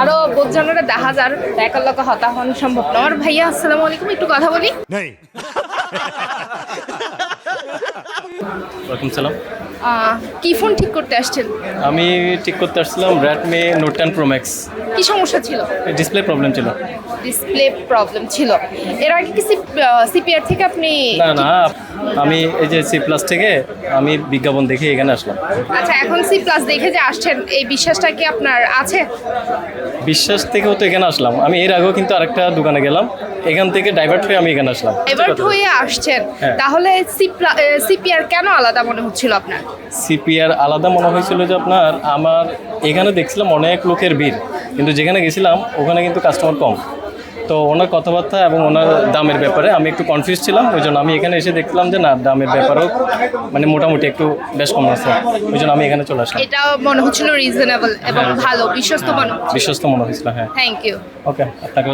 আরও বোধজনরা দেখা যার একার লোক হতা হন সম্ভব না। আমার ভাইয়া আসসালামু আলাইকুম একটু কথা বলি। नहीं ওয়ালাইকুম সালাম। কি ফোন ঠিক করতে আসছেন? আমি ঠিক করতে আসছিলাম Redmi Note ten Pro Max কি সমস্যা ছিল? ডিসপ্লে প্রবলেম ছিল। ডিসপ্লে প্রবলেম ছিল। এর আগে কি সিপিআর থেকে আপনি না না আমি এই যে সি প্লাস থেকে আমি বিজ্ঞাপন দেখে এখানে আসলাম। আচ্ছা এখন সি প্লাস দেখে যে আসছেন এই বিশ্বাসটা কি আপনার আছে? বিশ্বাস থেকেও তো এখানে আসলাম। আমি এর আগেও কিন্তু আরেকটা দোকানে গেলাম। এখান থেকে ডাইভার্ট হয়ে আমি এখানে আসলাম। এভার্ট হয়ে আসছেন। হ্যাঁ। তাহলে সিপিআর কেন আলাদা মনে হচ্ছিল আপনার? সিপিআর আলাদা মনে হয়েছিল যে আপনার আমার এখানে দেখছিলাম অনেক লোকের ভিড়। কিন্তু যেখানে গেছিলাম ওখানে কিন্তু কাস্টমার কম। তো ওনার কথাবার্তা এবং ওনার দামের ব্যাপারে আমি একটু কনফিউজ ছিলাম ওই জন্য আমি এখানে এসে দেখলাম যে না দামের ব্যাপারেও মানে মোটামুটি একটু বেশ কম আছে। ওই জন্য আমি এখানে চলে আসলাম। এটা মনে হচ্ছিল রিজনেবল এবং ভালো বিশ্বস্ত মনে বিশ্বস্ত মনে হয়েছিল হ্যাঁ। থ্যাংক ইউ ওকে আপনাকে